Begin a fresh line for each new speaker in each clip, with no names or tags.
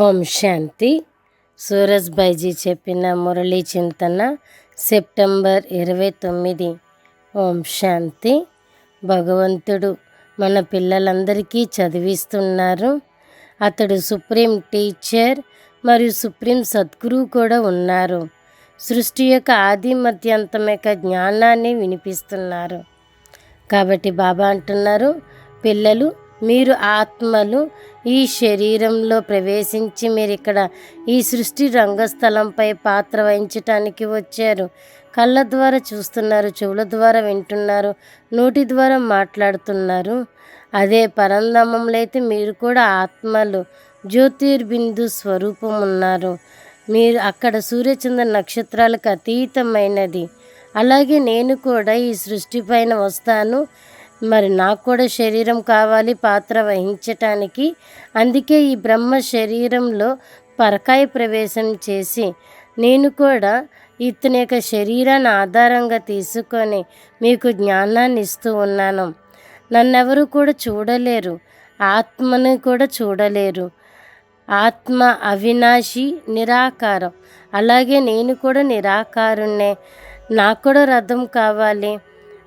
ఓం శాంతి. సూరజ్ బైజీ చెప్పిన మురళీ చింతన సెప్టెంబర్ ఇరవై తొమ్మిది. ఓం శాంతి. భగవంతుడు మన పిల్లలందరికీ చదివిస్తున్నారు. అతడు సుప్రీం టీచర్ మరియు సుప్రీం సద్గురువు కూడా ఉన్నారు. సృష్టి యొక్క ఆది మధ్యంతం యొక్క జ్ఞానాన్ని వినిపిస్తున్నారు. కాబట్టి బాబా అంటున్నారు పిల్లలు మీరు ఆత్మలు ఈ శరీరంలో ప్రవేశించి మీరు ఇక్కడ ఈ సృష్టి రంగస్థలంపై పాత్ర వహించటానికి వచ్చారు. కళ్ళ ద్వారా చూస్తున్నారు చెవుల ద్వారా వింటున్నారు నోటి ద్వారా మాట్లాడుతున్నారు. అదే పరంధామంలో అయితే మీరు కూడా ఆత్మలు జ్యోతిర్బిందు స్వరూపం ఉన్నారు మీరు అక్కడ సూర్యచంద్ర నక్షత్రాలకు అతీతమైనది. అలాగే నేను కూడా ఈ సృష్టి పైన వస్తాను. మరి నాకు కూడా శరీరం కావాలి పాత్ర వహించటానికి. అందుకే ఈ బ్రహ్మ శరీరంలో పరకాయ ప్రవేశం చేసి నేను కూడా ఇతని యొక్క శరీరాన్ని ఆధారంగా తీసుకొని మీకు జ్ఞానాన్ని ఇస్తూ ఉన్నాను. నన్నెవరు కూడా చూడలేరు. ఆత్మని కూడా చూడలేరు. ఆత్మ అవినాశి నిరాకారం. అలాగే నేను కూడా నిరాకారుణ్ణే. నాకు కూడా రథం కావాలి.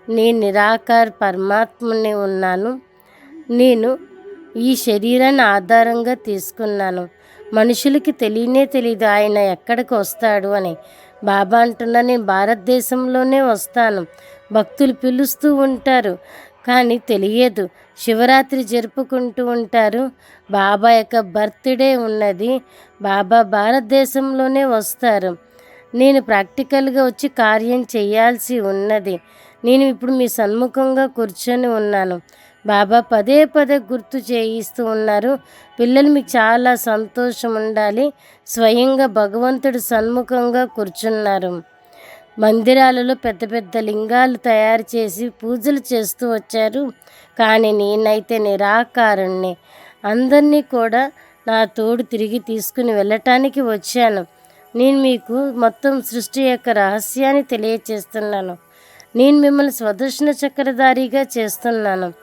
నేను నిరాకార పరమాత్మని ఉన్నాను. నేను ఈ శరీరాన్ని ఆధారంగా తీసుకున్నాను. మనుషులకి తెలియనే తెలియదు ఆయన ఎక్కడికి వస్తాడు అని. బాబా అంటున్నా నేను భారతదేశంలోనే వస్తాను. భక్తులు పిలుస్తూ ఉంటారు కానీ తెలియదు. శివరాత్రి జరుపుకుంటూ ఉంటారు. బాబా యొక్క బర్త్డే ఉన్నది. బాబా భారతదేశంలోనే వస్తారు. నేను ప్రాక్టికల్గా వచ్చి కార్యం చేయాల్సి ఉన్నది. నేను ఇప్పుడు మీ సన్ముఖంగా కూర్చొని ఉన్నాను. బాబా పదే పదే గుర్తు చేయిస్తూ ఉన్నారు. పిల్లలు మీకు చాలా సంతోషం ఉండాలి. స్వయంగా భగవంతుడు సన్ముఖంగా కూర్చున్నారు. మందిరాలలో పెద్ద పెద్ద లింగాలు తయారు చేసి పూజలు చేస్తూ వచ్చారు. కానీ నేనైతే నిరాకారుణ్ణి. అందరినీ కూడా నా తోడు తిరిగి తీసుకుని వెళ్ళటానికి వచ్చాను. నేను మీకు మొత్తం సృష్టి యొక్క రహస్యాన్ని తెలియచేస్తున్నాను. నేను మిమ్మల్ని స్వదర్శన చక్రధారిగా చేస్తున్నాను.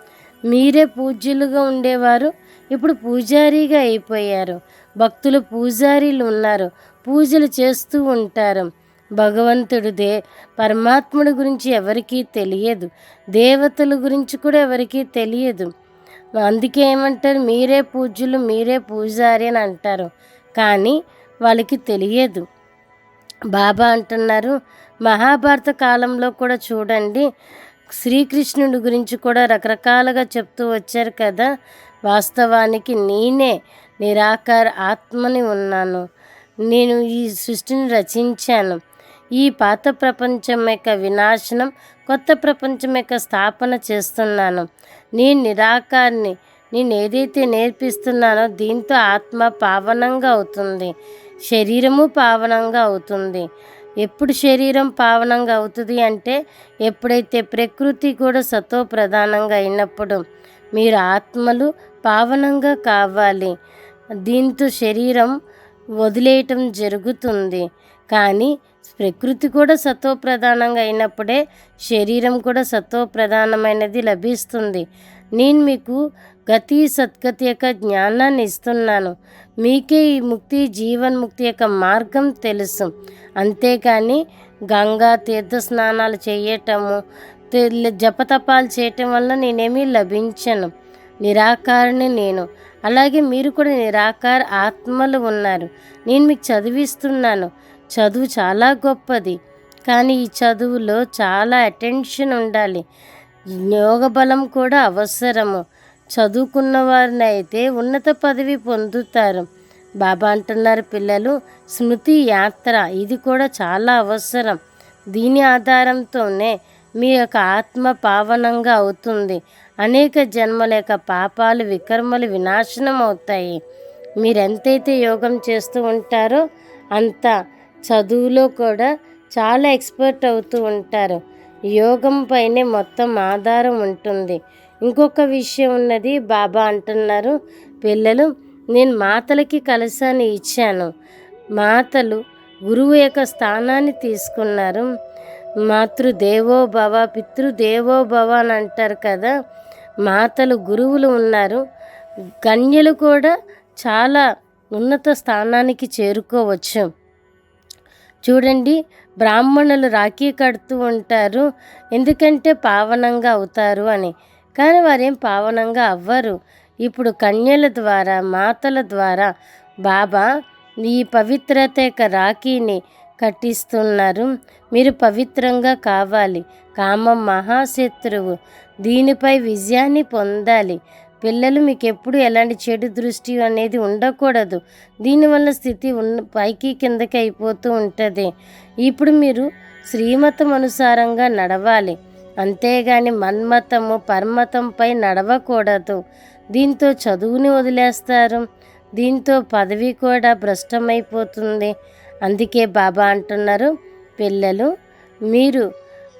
మీరే పూజ్యులుగా ఉండేవారు. ఇప్పుడు పూజారిగా అయిపోయారు. భక్తులు పూజారీలు ఉన్నారు. పూజలు చేస్తూ ఉంటారు. భగవంతుడిదే పరమాత్ముడి గురించి ఎవరికీ తెలియదు. దేవతల గురించి కూడా ఎవరికీ తెలియదు. అందుకే ఏమంటారు? మీరే పూజ్యులు మీరే పూజారి అని అంటారు. కానీ వాళ్ళకి తెలియదు. బాబా అంటున్నారు మహాభారత కాలంలో కూడా చూడండి శ్రీకృష్ణుడి గురించి కూడా రకరకాలుగా చెప్తూ వచ్చారు కదా. వాస్తవానికి నేనే నిరాకార ఆత్మని ఉన్నాను. నేను ఈ సృష్టిని రచించాను. ఈ పాత ప్రపంచం యొక్క వినాశనం కొత్త ప్రపంచం యొక్క స్థాపన చేస్తున్నాను. నేను నిరాకారిని నేను ఏదైతే నేర్పిస్తున్నానో దీంతో ఆత్మ పావనంగా అవుతుంది. శరీరము పావనంగా అవుతుంది. ఎప్పుడు శరీరం పావనంగా అవుతుంది అంటే ఎప్పుడైతే ప్రకృతి కూడా సతో ప్రధానంగా అయినప్పుడు మీరు ఆత్మలు పావనంగా కావాలి. దీంతో శరీరం వదిలేయటం జరుగుతుంది. కానీ ప్రకృతి కూడా సతో ప్రధానంగా అయినప్పుడే శరీరం కూడా సతో ప్రధానమైనది లభిస్తుంది. నేను మీకు గతి సద్గతి యొక్క జ్ఞానాన్ని ఇస్తున్నాను. మీకే ఈ ముక్తి జీవన్ముక్తి యొక్క మార్గం తెలుసు. అంతేకాని గంగా తీర్థ స్నానాలు చేయటము జపతపాలు చేయటం వల్ల నేనేమీ లభించను. నిరాకారిని నేను. అలాగే మీరు కూడా నిరాకార ఆత్మలు ఉన్నారు. నేను మీకు చదివిస్తున్నాను. చదువు చాలా గొప్పది. కానీ ఈ చదువులో చాలా అటెన్షన్ ఉండాలి. యోగ బలం కూడా అవసరము. చదువుకున్న వారిని అయితే ఉన్నత పదవి పొందుతారు. బాబా అంటున్నారు పిల్లలు స్మృతి యాత్ర ఇది కూడా చాలా అవసరం. దీని ఆధారంతోనే మీ యొక్క ఆత్మ పావనంగా అవుతుంది. అనేక జన్మల యొక్క పాపాలు వికర్మలు వినాశనం అవుతాయి. మీరెంతైతే యోగం చేస్తూ ఉంటారో అంత చదువులో కూడా చాలా ఎక్స్పర్ట్ అవుతూ ఉంటారు. యోగం పైనే మొత్తం ఆధారం ఉంటుంది. ఇంకొక విషయం ఉన్నది బాబా అంటున్నారు పిల్లలు నేను మాతలకి కలశాన్ని ఇచ్చాను. మాతలు గురువు యొక్క స్థానాన్ని తీసుకున్నారు. మాతృదేవో భవ పితృదేవో భవ అని అంటారు కదా మాతలు గురువులు ఉన్నారు. గన్యలు కూడా చాలా ఉన్నత స్థానానికి చేరుకోవచ్చు. చూడండి బ్రాహ్మణులు రాఖీ కడుతూ ఉంటారు ఎందుకంటే పావనంగా అవుతారు అని. కానీ వారేం పావనంగా అవ్వరు. ఇప్పుడు కన్యల ద్వారా మాతల ద్వారా బాబా ఈ పవిత్రత యొక్క రాఖీని కట్టిస్తున్నారు. మీరు పవిత్రంగా కావాలి. కామం మహాశత్రువు దీనిపై విజయాన్ని పొందాలి. పిల్లలు మీకు ఎప్పుడు ఎలాంటి చెడు దృష్టి అనేది ఉండకూడదు. దీనివల్ల స్థితి ఉన్న పైకి కిందకి అయిపోతూ ఉంటుంది. ఇప్పుడు మీరు శ్రీమతం అనుసారంగా నడవాలి. అంతేగాని మన్మతము పర్మతంపై నడవకూడదు. దీంతో చదువుని వదిలేస్తారు. దీంతో పదవి కూడా భ్రష్టమైపోతుంది. అందుకే బాబా అంటున్నారు పిల్లలు మీరు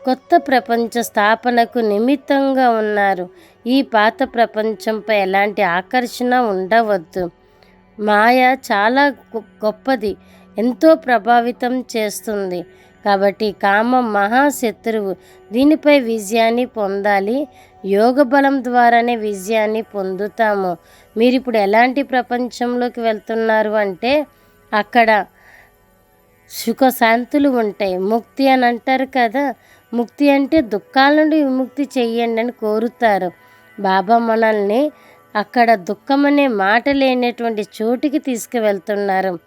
కొత్త ప్రపంచ స్థాపనకు నిమిత్తంగా ఉన్నారు. ఈ పాత ప్రపంచంపై ఎలాంటి ఆకర్షణ ఉండవద్దు. మాయ చాలా గొప్పది. ఎంతో ప్రభావితం చేస్తుంది. కాబట్టి కామం మహాశత్రువు దీనిపై విజయాన్ని పొందాలి. యోగ బలం ద్వారానే విజయాన్ని పొందుతాము. మీరు ఇప్పుడు ఎలాంటి ప్రపంచంలోకి వెళ్తున్నారు అంటే అక్కడ సుఖశాంతులు ఉంటాయి. ముక్తి అని అంటారు కదా. ముక్తి అంటే దుఃఖాల నుండి విముక్తి చెయ్యండి అని కోరుతారు. బాబా మనల్ని అక్కడ దుఃఖం అనే మాట లేనటువంటి చోటుకి తీసుకువెళ్తున్నారు.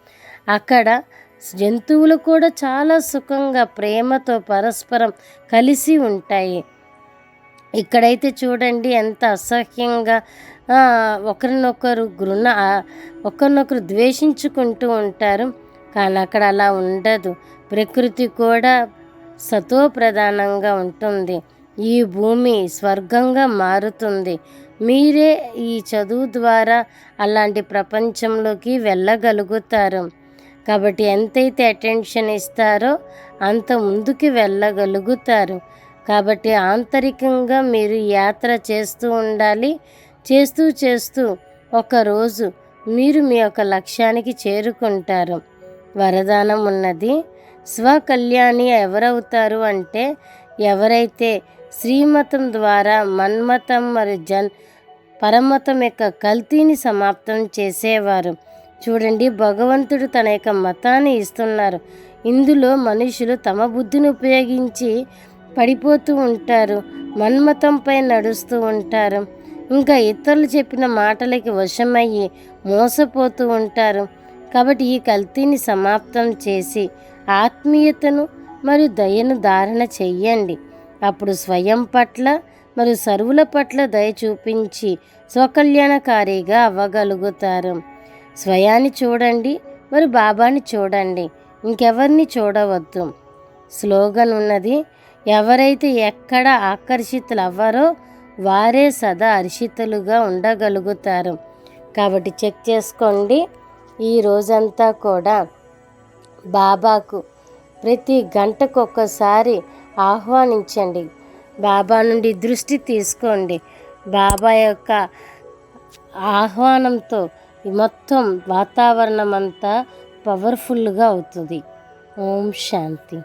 అక్కడ జంతువులు కూడా చాలా సుఖంగా ప్రేమతో పరస్పరం కలిసి ఉంటాయి. ఇక్కడైతే చూడండి ఎంత అసహ్యంగా ఒకరినొకరు గృణ ఒకరినొకరు ద్వేషించుకుంటూ ఉంటారు. కానీ అక్కడ అలా ఉండదు. ప్రకృతి కూడా సతో ప్రధానంగా ఉంటుంది. ఈ భూమి స్వర్గంగా మారుతుంది. మీరే ఈ చదువు ద్వారా అలాంటి ప్రపంచంలోకి వెళ్ళగలుగుతారు. కాబట్టి ఎంతైతే అటెన్షన్ ఇస్తారో అంత ముందుకు వెళ్ళగలుగుతారు. కాబట్టి ఆంతరికంగా మీరు యాత్ర చేస్తూ ఉండాలి. చేస్తూ చేస్తూ ఒకరోజు మీరు మీ యొక్క లక్ష్యానికి చేరుకుంటారు. వరదానం ఉన్నది. స్వకళ్యాణి ఎవరవుతారు అంటే ఎవరైతే శ్రీమతం ద్వారా మన్మతం మరియు జన్ పరమతం యొక్క కల్తీని సమాప్తం చేసేవారు. చూడండి భగవంతుడు తన యొక్క మతాన్ని ఇస్తున్నారు. ఇందులో మనుషులు తమ బుద్ధిని ఉపయోగించి పడిపోతూ ఉంటారు మన్మతంపై నడుస్తూ ఉంటారు. ఇంకా ఇతరులు చెప్పిన మాటలకి వశమయ్యి మోసపోతూ ఉంటారు. కాబట్టి ఈ కల్తీని సమాప్తం చేసి ఆత్మీయతను మరియు దయను ధారణ చెయ్యండి. అప్పుడు స్వయం పట్ల మరియు సరువుల పట్ల దయ చూపించి స్వకల్యాణకారిగా అవ్వగలుగుతారు. స్వయాన్ని చూడండి మరి బాబాని చూడండి. ఇంకెవరిని చూడవద్దు. స్లోగన్ ఉన్నది ఎవరైతే ఎక్కడ ఆకర్షితులు అవ్వరో వారే సదా హర్షితులుగా ఉండగలుగుతారు. కాబట్టి చెక్ చేసుకోండి ఈ రోజంతా కూడా బాబాకు ప్రతి గంటకు ఒక్కసారి ఆహ్వానించండి. బాబా నుండి దృష్టి తీసుకోండి. బాబా యొక్క ఆహ్వానంతో మొత్తం వాతావరణం అంతా పవర్ఫుల్గా అవుతుంది. ఓం శాంతి.